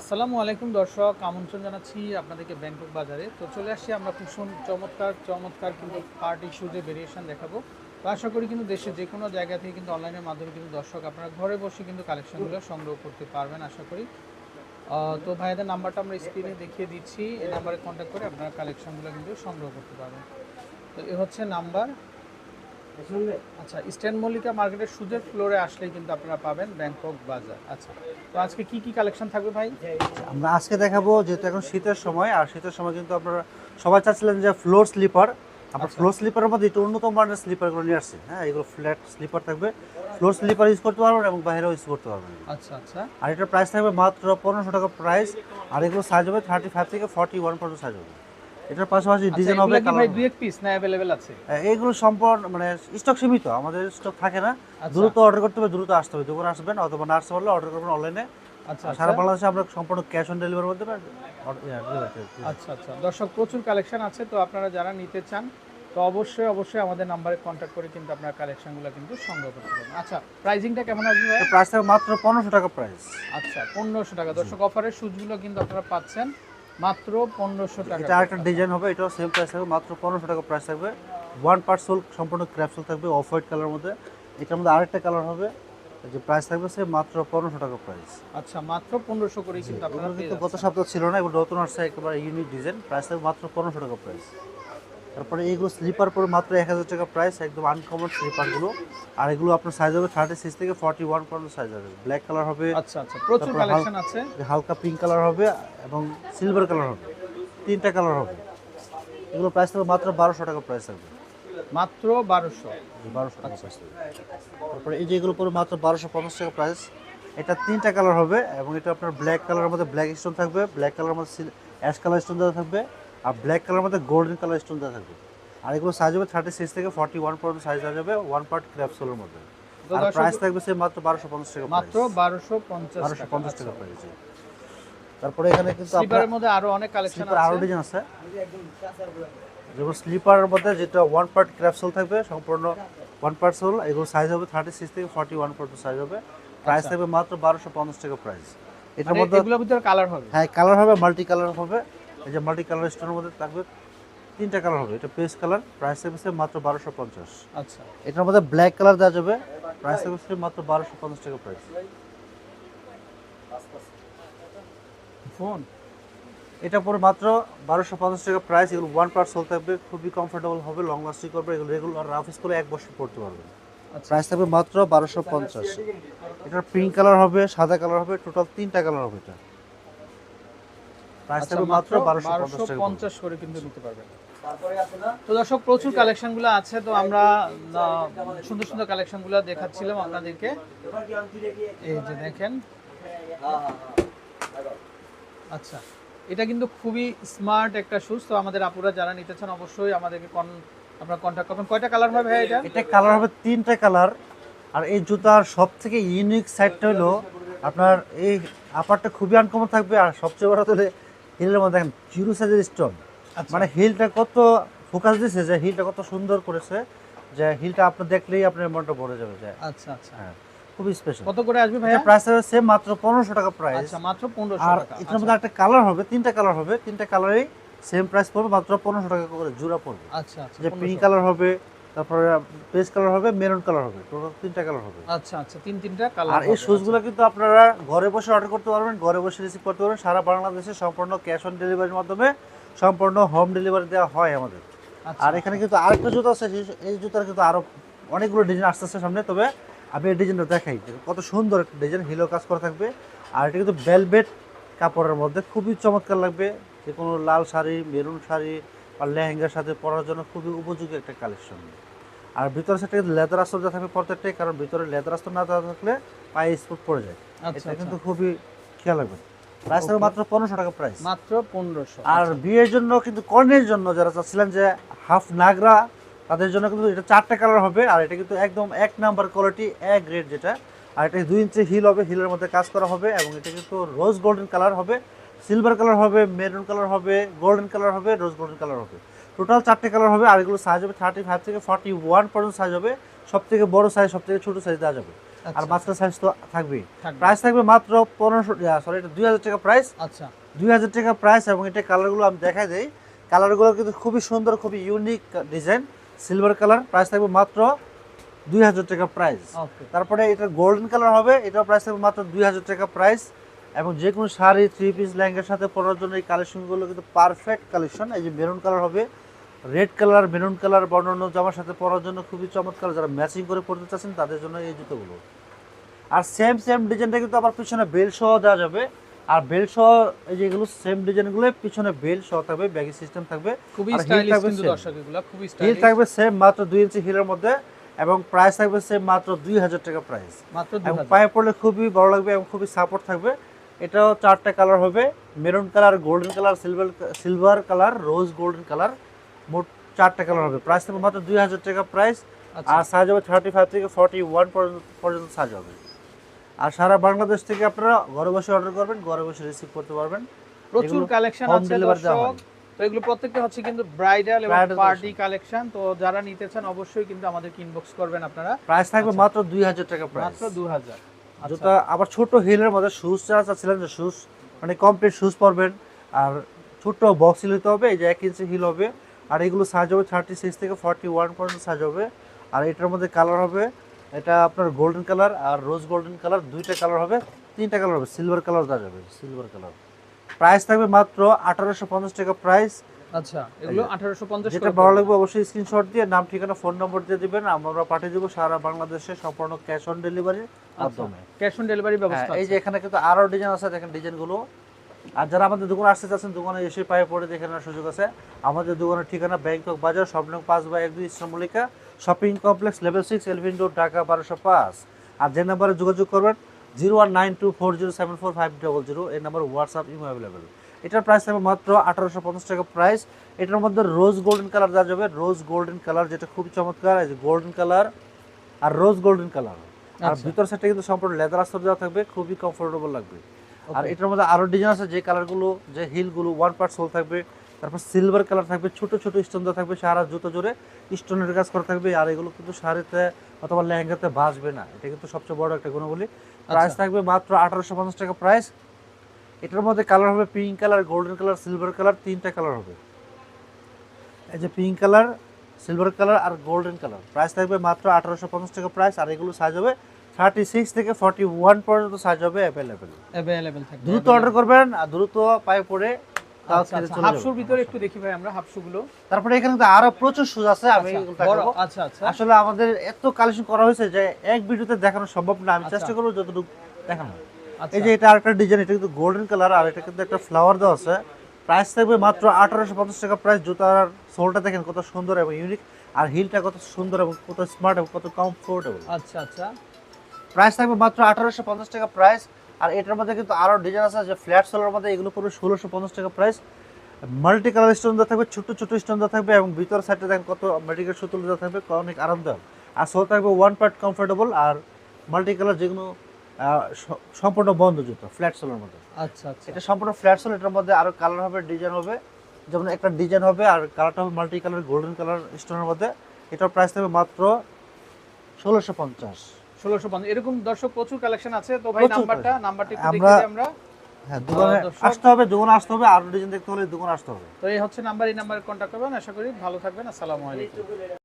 আসসালামু আলাইকুম দর্শক আমন্ত্রণ জানাচ্ছি আপনাদেরকে ব্যাংকক বাজারে। তো চলে আসছি আমরা খুব চমৎকার চমৎকার কিন্তু পার্টি শুজের ভেরিয়েশন দেখাবো। তো আশা করি কিন্তু দেশের যে কোনো জায়গা থেকে কিন্তু অনলাইনের মাধ্যমে কিন্তু দর্শক আপনারা ঘরে বসে কিন্তু কালেকশনগুলো সংগ্রহ করতে পারবেন আশা করি। তো ভাইয়াদের নাম্বারটা আমরা স্ক্রিনে দেখিয়ে দিচ্ছি। এই নাম্বারে কন্ট্যাক্ট করে আপনারা কালেকশনগুলো কিন্তু সংগ্রহ করতে পারবেন। তো এ হচ্ছে নাম্বার আচ্ছা ইস্টার্ন মল্লিকা মার্কেটের সুজের ফ্লোরে আসলেই কিন্তু আপনারা পাবেন ব্যাংকক বাজার। আচ্ছা। তো আজকে কি কি কালেকশন থাকবে ভাই? আমরা আজকে দেখাবো যেহেতু এখন শীতের সময় আর শীতের সময় কিন্তু আপনারা সবাই চাচ্ছিলেন যে ফ্লোর স্লিপার আমরা আচ্ছা। ফ্লোর স্লিপারের মধ্যে একটু উন্নত মানের স্লিপারগুলো নিয়ে আসছি। হ্যাঁ এগুলো ফ্ল্যাট স্লিপার থাকবে। ফ্লোর স্লিপার ইউজ করতে পারবেন এবং বাইরেও ইউজ করতে পারবেন। আচ্ছা আচ্ছা। আর এটার প্রাইস থাকবে মাত্র পনেরোশো টাকা প্রাইস আর এগুলো সাইজ হবে থার্টি ফাইভ থেকে ফর্টি ওয়ান পর্যন্ত সাইজ হবে। এটার পাশাপাশি আচ্ছা, ডিজাইন হবে এগুলা ভাই দুই এক পিস না অ্যাভেলেবেল আছে? হবে। এইগুলো সম্পূর্ণ মানে স্টক সীমিত আমাদের স্টক থাকে না। আচ্ছা। দ্রুত অর্ডার করতে হবে দ্রুত আসতে হবে দোকানে আসবেন অথবা না আসতে পারলে অর্ডার করবেন অনলাইনে আচ্ছা সারা আচ্ছা। বাংলাদেশে আমরা সম্পূর্ণ ক্যাশ অন ডেলিভারির মধ্যে order- yeah, delivery করে দিই। আচ্ছা আচ্ছা। দর্শক প্রচুর কালেকশন আছে তো আপনারা যারা নিতে চান তো অবশ্যই অবশ্যই আমাদের নাম্বারে কন্ট্যাক্ট করে কিন্তু আপনারা কালেকশনগুলো কিন্তু সংগ্রহ করতে পারবেন। আচ্ছা প্রাইজিংটা কেমন আসবে ভাই? প্রাইস মাত্র পনেরোশো টাকা প্রাইস আচ্ছা পনেরোশো টাকা। দর্শক অফারের সুজগুলো কিন্তু আপনারা পাচ্ছেন। মাত্র পনেরোশো টাকা এটা আরেকটা ডিজাইন হবে এটাও সেম প্রাইস থাকবে মাত্র পনেরোশো টাকা প্রাইস থাকবে। ওয়ান পার্ট সোল সম্পূর্ণ ক্র্যাপসুল থাকবে অফ হোয়াইট কালার মধ্যে। এটার মধ্যে আরেকটা কালার হবে যে প্রাইস থাকবে সে মাত্র পনেরোশো টাকা প্রাইস আচ্ছা মাত্র পনেরোশো করেই কিন্তু আপনারা কিন্তু গত। সপ্তাহ ছিল না এবং নতুন আসছে একেবারে ইউনিক ডিজাইন প্রাইস থাকবে মাত্র পনেরোশো টাকা প্রাইস তারপরে এইগুলো স্লিপার পরে মাত্র এক হাজার টাকা প্রাইস একদম আনকমন স্লিপারগুলো আর এগুলো আপনার সাইজ হবে থার্টি সিক্স থেকে ফর্টি ওয়ান পর্যন্ত সাইজ হবে। ব্ল্যাক কালার হবে আচ্ছা আচ্ছা। প্রচুর কালেকশন আছে। হালকা পিঙ্ক কালার হবে এবং সিলভার কালার হবে। তিনটা কালার হবে। এগুলো প্রাইস থাকবে মাত্র বারোশো টাকা প্রাইস থাকবে মাত্র বারোশো। বারোশো টাকা প্রাইস থাকবে তারপরে এই যে এগুলো পরে মাত্র বারোশো পঞ্চাশ টাকা প্রাইস এটা তিনটা কালার হবে এবং এটা আপনার ব্ল্যাক কালারের মধ্যে ব্ল্যাক স্টোন থাকবে ব্ল্যাক কালারের মধ্যে অ্যাশ কালার স্টোন দেওয়া থাকবে। আর ব্ল্যাক কালারের মধ্যে গোল্ডেন কালার স্টোন দেওয়া থাকবে। আর এগুলো সাইজ হবে থার্টি সিক্স থেকে ফর্টি ওয়ান পর্যন্ত সাইজ হয়ে যাবে ওয়ান পার্ট ক্র্যাপসোলের মধ্যে। আর প্রাইস থাকবে সে মাত্র বারোশো পঞ্চাশ টাকা মাত্র বারোশো পঞ্চাশ বারোশো পঞ্চাশ। টাকা প্রাইস তারপরে এখানে কিন্তু আপনার স্লিপারের মধ্যে আরও অনেক কালেকশন স্লিপার আরও আছে। ডিজাইন আছে। যেমন স্লিপারের মধ্যে যেটা ওয়ান পার্ট ক্র্যাপসোল থাকবে সম্পূর্ণ ওয়ান পার্ট সোল এগুলো সাইজ হবে থার্টি সিক্স থেকে ফর্টি ওয়ান পর্যন্ত সাইজ হবে। প্রাইস আচ্ছা। থাকবে মাত্র বারোশো পঞ্চাশ টাকা প্রাইস এটার মানে মধ্যে এগুলোর ভিতরে কালার হবে? হ্যাঁ কালার হবে মাল্টি কালার হবে। এই যে মাল্টি কালার স্টোনের মধ্যে থাকবে তিনটা কালার হবে। এটা পেস্ট কালার প্রাইস থাকবে মাত্র বারোশো পঞ্চাশ। আচ্ছা। এটার মধ্যে ব্ল্যাক কালার দেওয়া যাবে প্রাইস থাকবে মাত্র বারোশো পঞ্চাশ টাকা প্রাইস ফোন এটা পরে মাত্র বারোশো পঞ্চাশ টাকা প্রাইস এগুলো ওয়ান পার্ট সোল থাকবে খুবই কমফোর্টেবল হবে লং লাস্টিং করবে এগুলো রেগুলার রাফ ইউজ করে এক বছর পড়তে আচ্ছা। প্রাইস থাকবে মাত্র বারোশো পঞ্চাশ। এটার পিঙ্ক কালার হবে সাদা কালার হবে টোটাল তিনটা কালার হবে এটা। আচ্ছা মাত্র পঞ্চাশ করে কিন্তু নিতে পারবেন। তো দর্শক প্রচুর কালেকশনগুলো আছে তো আমরা সুন্দর সুন্দর কালেকশনগুলো দেখাচ্ছিলাম আপনাদেরকে। এই যে দেখেন। আচ্ছা এটা কিন্তু খুবই স্মার্ট একটা শুজ তো আমাদের আপুরা যারা নিতে চান অবশ্যই আমাদেরকে কন আপনারা কন্ট্যাক্ট করবেন। কয়টা কালার হবে ভাই এটা? এটা কালার হবে তিনটা কালার আর এই জুতার সব থেকে ইউনিক সাইডটা হলো আপনার এই আপারটা খুবই আনকমন থাকবে আর সবচেয়ে বড় হলে হিলের মধ্যে দেখেন জিরো সাইজের স্টোন আচ্ছা। মানে হিলটা কত ফোকাস যে হিলটা কত সুন্দর করেছে যে হিলটা আপনি দেখলেই আপনার মনটা ভরে যাবে যে আচ্ছা আচ্ছা। হ্যাঁ খুবই স্পেশাল কত করে আসবে ভাইয়া? প্রাইস হবে সেম মাত্র পনেরোশো টাকা প্রাইস আচ্ছা মাত্র আর টাকা। এটার মধ্যে একটা কালার হবে তিনটা কালার হবে তিনটা কালারেই সেম প্রাইস পড়বে মাত্র পনেরোশো টাকা করে জোড়া পড়বে। আচ্ছা আচ্ছা যে পিঙ্ক কালার হবে তারপরে পেস্ট কালার হবে মেরুন কালার হবে টোটাল তিনটা কালার হবে। আচ্ছা আচ্ছা তিন তিনটা কালার আর এই শুজগুলো কিন্তু আপনারা ঘরে বসে অর্ডার করতে পারবেন ঘরে বসে রিসিভ করতে পারবেন। সারা বাংলাদেশে সম্পূর্ণ ক্যাশ অন ডেলিভারির মাধ্যমে সম্পূর্ণ হোম ডেলিভারি দেওয়া হয় আমাদের। আচ্ছা, আর এখানে কিন্তু আরেকটা জুতো আছে এই জুতার কিন্তু আরও অনেকগুলো ডিজাইন আসতেছে সামনে তবে আমি এই ডিজাইনটা দেখাই। কত সুন্দর একটা ডিজাইন হিলো কাজ করা থাকবে। আর এটা কিন্তু ভেলভেট কাপড়ের মধ্যে খুবই চমৎকার লাগবে। যে কোনো লাল শাড়ি মেরুন শাড়ি আর লেহেঙ্গার সাথে পরার জন্য খুবই উপযোগী একটা কালেকশন আর ভিতরে সেটা লেদার আস্তর দেওয়া থাকবে প্রত্যেকটাই কারণ ভিতরে লেদার আস্তর না থাকলে পায়ে স্পট পড়ে যায়। আচ্ছা এটা কিন্তু খুবই খেয়াল রাখবেন। Price Okay. মাত্র পনেরোশো টাকা প্রাইস মাত্র পনেরোশো আর বিয়ের জন্য কিন্তু কর্নের জন্য যারা চাচ্ছিলেন যে হাফ নাগরা তাদের জন্য কিন্তু এটা চারটা কালার হবে আর এটা কিন্তু একদম এক নাম্বার কোয়ালিটি এক গ্রেড যেটা। আর এটা দুই ইঞ্চি হিল হবে হিলের মধ্যে কাজ করা হবে এবং এটা কিন্তু রোজ গোল্ডেন কালার হবে। সিলভার কালার হবে মেরুন কালার হবে গোল্ডেন কালার হবে রোজ গোল্ডেন কালার হবে। টোটাল চারটে কালার হবে আর এগুলো সাইজ হবে থার্টি ফাইভ থেকে ফর্টি ওয়ান পর্যন্ত সাইজ হবে। সব থেকে বড় সাইজ সব থেকে ছোটো সাইজ দেওয়া যাবে। আর আচ্ছা। মাঝখানে সাইজ তো থাকবেই। থাকবে। প্রাইস থাকবে মাত্র পনেরোশো সরি এটা দুই হাজার টাকা প্রাইস আচ্ছা। দুই হাজার টাকা প্রাইস এবং এটা কালারগুলো আমি দেখাই দিই। কালারগুলো কিন্তু খুবই সুন্দর খুবই unique design silver colour price থাকবে মাত্র দুই হাজার টাকা প্রাইস তারপরে এটা গোল্ডেন কালার হবে এটা প্রাইস থাকবে মাত্র দুই হাজার টাকা প্রাইস এবং যে কোনো শাড়ি থ্রি পিস লেহেঙ্গার সাথে পরার জন্য এই কালেকশনগুলো কিন্তু পারফেক্ট কালেকশন। এই যে মেরুন কালার হবে রেড কালার মেরুন কালার বর্ণন্য জামার সাথে পরার জন্য খুবই চমৎকার। যারা ম্যাচিং করে পড়তে চাচ্ছেন তাদের জন্য এই জুতোগুলো। আর সেম সেম ডিজাইনটা কিন্তু আবার পিছনে বেল সহ দেওয়া যাবে। আর বেল সহ এই যে এগুলো সেম ডিজাইনগুলো পিছনে বেল সহ থাকবে ব্যাগি সিস্টেম থাকবে। খুবই স্টাইলিশ কিন্তু দর্শক এগুলো খুবই হিল স্টাইলিশ থাকবে সেম মাত্র দুই ইঞ্চি হিলের মধ্যে এবং প্রাইস থাকবে সেম মাত্র দুই হাজার টাকা প্রাইস মাত্র এবং 2000 পায়ে পড়লে খুবই ভালো লাগবে এবং খুবই সাপোর্ট থাকবে। এটাও চারটা কালার হবে। Maroon colour golden colour silver silver colour rose golden colour মোট চারটা কালার হবে। প্রাইস থাকবে মাত্র দুই হাজার টাকা প্রাইস আচ্ছা। আর সাইজ হবে থার্টি ফাইভ থেকে ফর্টি ওয়ান পর্যন্ত সাইজ হবে। আর সারা বাংলাদেশ থেকে আপনারা ঘরে বসে অর্ডার করবেন ঘরে বসে রিসিভ করতে পারবেন। প্রচুর কালেকশন আছে দর্শক। তো এগুলো প্রত্যেকটা হচ্ছে কিন্তু ব্রাইডাল এবং পার্টি কালেকশন তো যারা নিতে চান অবশ্যই কিন্তু আমাদের ইনবক্স করবেন আপনারা। প্রাইস থাকবে আচ্ছা। মাত্র দুই হাজার টাকা প্রাইস মাত্র 2000 আচ্ছা জুতা, আবার ছোট হিলের মধ্যে শুজ যারা চাচ্ছিলেন যে শুজ মানে কমপ্লিট শুজ পরবেন। আর ছোট বক্স হিল হতে হবে, এই যে এক ইঞ্চি হিল হবে। আর এগুলো সাইজ হবে থার্টি সিক্স থেকে ফর্টি ওয়ান পর্যন্ত সাইজ হবে। আর এটার মধ্যে কালার হবে, এটা আপনার গোল্ডেন কালার আর রোজ গোল্ডেন কালার দুইটা কালার হবে, তিনটা কালার হবে। সিলভার কালার দেওয়া যাবে সিলভার কালার প্রাইস থাকবে মাত্র আঠারোশো পঞ্চাশ টাকা প্রাইস আচ্ছা এগুলো 1850 যেটা ভালো লাগবে অবশ্যই স্ক্রিনশট দিয়ে নাম ঠিকানা ফোন নম্বর দিয়ে দিবেন আমরা পাঠিয়ে দেবো সারা বাংলাদেশে সম্পূর্ণ ক্যাশ অন ডেলিভারির মাধ্যমে। ক্যাশ অন ডেলিভারি হ্যাঁ, ব্যবস্থা এই যে এখানে কিন্তু আরও ডিজাইন আছে দেখেন ডিজাইনগুলো আর যারা আমাদের দোকানে আসতে চাচ্ছেন দোকানে এসে পায়ে পড়ে দেখে নেওয়ার সুযোগ আছে। আমাদের দোকানের ঠিকানা ব্যাংকক বাজার স্বপ্ন পাঁচ বাই এক দুই ইসলামলিকা শপিং কমপ্লেক্স লেভেল সিক্স এলভিন রোড ঢাকা বারোশো পাঁচ। আর যে নাম্বারে যোগাযোগ করবেন zero one nine two four zero seven four five double zero এই নাম্বার হোয়াটসঅ্যাপ ইমো অ্যাভেলেবেল এটার প্রাইস থাকবে মাত্র আঠারোশো পঞ্চাশ টাকা প্রাইস এটার মধ্যে রোজ গোল্ডেন কালার দেওয়া যাবে রোজ গোল্ডেন কালার যেটা খুব চমৎকার এই যে গোল্ডেন কালার আর রোজ গোল্ডেন কালার আর আচ্ছা। ভিতর সাইডে কিন্তু সম্পূর্ণ লেদার আস্তর দেওয়া থাকবে খুবই কমফোর্টেবল লাগবে। আর এটার মধ্যে আরও ডিজাইন আছে যে কালারগুলো যে হিলগুলো ওয়ান পার্ট সোল থাকবে তারপর সিলভার কালার থাকবে ছোট ছোট স্টোন দেওয়া থাকবে সারা জুতো জুড়ে স্টোনের কাজ করা থাকবে। আর এগুলো কিন্তু শাড়িতে অথবা লেহেঙ্গাতে বাসবে না এটা কিন্তু সবচেয়ে বড় একটা গুণ বলি প্রাইস আচ্ছা। থাকবে মাত্র আঠারোশো পঞ্চাশ টাকা প্রাইস এটার মধ্যে কালার হবে pink colour golden colour silver colour তিনটা কালার হবে। এই যে পিঙ্ক কালার সিলভার কালার আর গোল্ডেন কালার প্রাইস থাকবে মাত্র আঠারোশো পঞ্চাশ টাকা প্রাইস আর এগুলো সাইজ হবে থার্টি সিক্স থেকে ফর্টি ওয়ান পর্যন্ত সাইজ হবে অ্যাভেলেবেল অ্যাভেলেবেল দ্রুত অর্ডার করবেন আর দ্রুত পায়ে পড়ে আমাদের এত কালেকশন করা হয়েছে যে এক ভিডিওতে দেখানো সম্ভব না আমি চেষ্টা করব যতটুকু দেখানো এই যে এটা আরেকটা ডিজাইন এটা কিন্তু গোল্ডেন কালার আর এটা কিন্তু একটা ফ্লাওয়ার দেওয়া আছে। প্রাইস থাকবে মাত্র আঠারোশো পঞ্চাশ টাকা। প্রাইস জুতার সোলটা দেখেন কত সুন্দর এবং ইউনিক আর হিলটা কত সুন্দর এবং কত স্মার্ট এবং কত কমফোর্টেবল আচ্ছা আচ্ছা। প্রাইস থাকবে মাত্র আঠারোশো পঞ্চাশ টাকা প্রাইস আর এটার মধ্যে কিন্তু আরও ডিজাইন আছে যে ফ্ল্যাট সোলার মধ্যে এগুলো পড়বে ষোলোশো পঞ্চাশ টাকা প্রাইস মাল্টি কালার স্টোন দেওয়া থাকবে ছোট ছোট স্টোন দেওয়া থাকবে এবং ভিতর সাইডে দেখেন কত মেডিকেল সুতুল দেওয়া থাকবে অনেক আরামদায়ক। আর সোল থাকবে ওয়ান পার্ট কমফোর্টেবল আর মাল্টি কালার যেগুলো সম্পূর্ণ বন্ধ জুতো ফ্ল্যাট সোলের মধ্যে। আচ্ছা আচ্ছা। এটা সম্পূর্ণ ফ্ল্যাট সোল এটার মধ্যে আরও কালার হবে ডিজাইন হবে। যেমন একটা ডিজাইন হবে আর কালারটা হবে মাল্টি কালার গোল্ডেন কালার স্টোনের মধ্যে। এটার প্রাইস থাকবে মাত্র ষোলোশো পঞ্চাশ। ষোলোশো পঞ্চাশ। এরকম দর্শক প্রচুর কালেকশন আছে তো ভাই নাম্বারটা। নাম্বারটা আমরা- আমরা। হ্যাঁ দোকানে আসতে হবে দোকানে আসতে হবে আরও ডিজাইন দেখতে হলে দোকানে আসতে হবে। তো এই হচ্ছে নাম্বার এই নাম্বারে কন্ট্যাক্ট করবেন। আশা করি ভালো থাকবেন। আসসালামু আলাইকুম।